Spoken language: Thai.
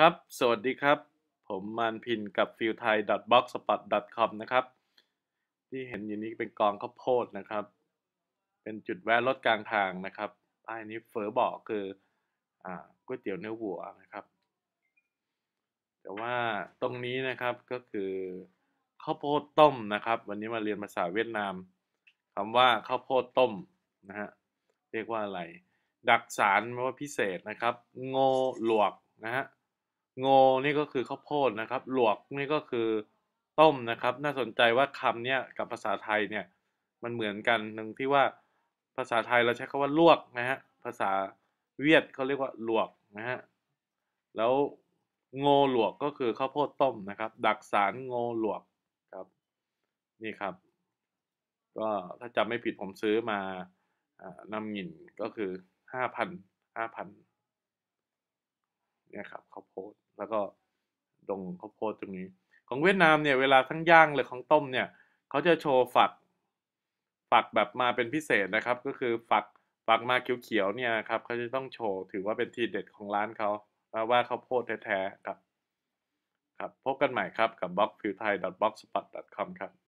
ครับ สวัสดีครับ ผมมานพินกับฟิลไทย .blogspot com นะครับ ที่เห็นอยู่นี้เป็นกองข้าวโพดนะครับ เป็นจุดแวะรถกลางทางนะครับป้ายนี้เฟอบอกคืออ่าก๋วยเตี๋ยวเนื้อวัวนะครับ แต่ว่าตรงนี้นะครับก็คือข้าวโพดต้มนะครับ วันนี้มาเรียนภาษาเวียดนามคำว่าข้าวโพดต้มนะฮะเรียกว่าอะไร ดักสารว่าพิเศษนะครับ โง่หลวกนะฮะ งนี่ก็คือข้าวโพดนะครับ หลวกนี่ก็คือต้มนะครับ น่าสนใจว่าคำเนี้ยกับภาษาไทยเนี่ยมันเหมือนกันตรงที่ว่าภาษาไทยเราใช้คำว่าลวกนะฮะภาษาเวียดเขาเรียกว่าหลวกนะฮะแล้วโงหลวกก็คือข้าวโพดต้มนะครับ ดักสารโงหลวกครับนี่ครับ ก็ถ้าจำไม่ผิดผมซื้อมานำหงินก็คือห้าพันห้าพัน เนี่ยครับข้าวโพดแล้วก็ดงข้าวโพดตรงนี้ ของเวียดนามเนี่ยเวลาทั้งย่างหรือของต้มเนี่ยเขาจะโชว์ฝัก ฝักแบบมาเป็นพิเศษนะครับ ก็คือฝักฝักมาเขียวๆเนี่ยครับเขาจะต้องโชว์ถือว่าเป็นทีเด็ดของร้านเขาว่าข้าวโพดแท้ๆครับ ครับพบกันใหม่ครับกับ b l o g f i e l t h a i b l o g s p o t c o m ครับ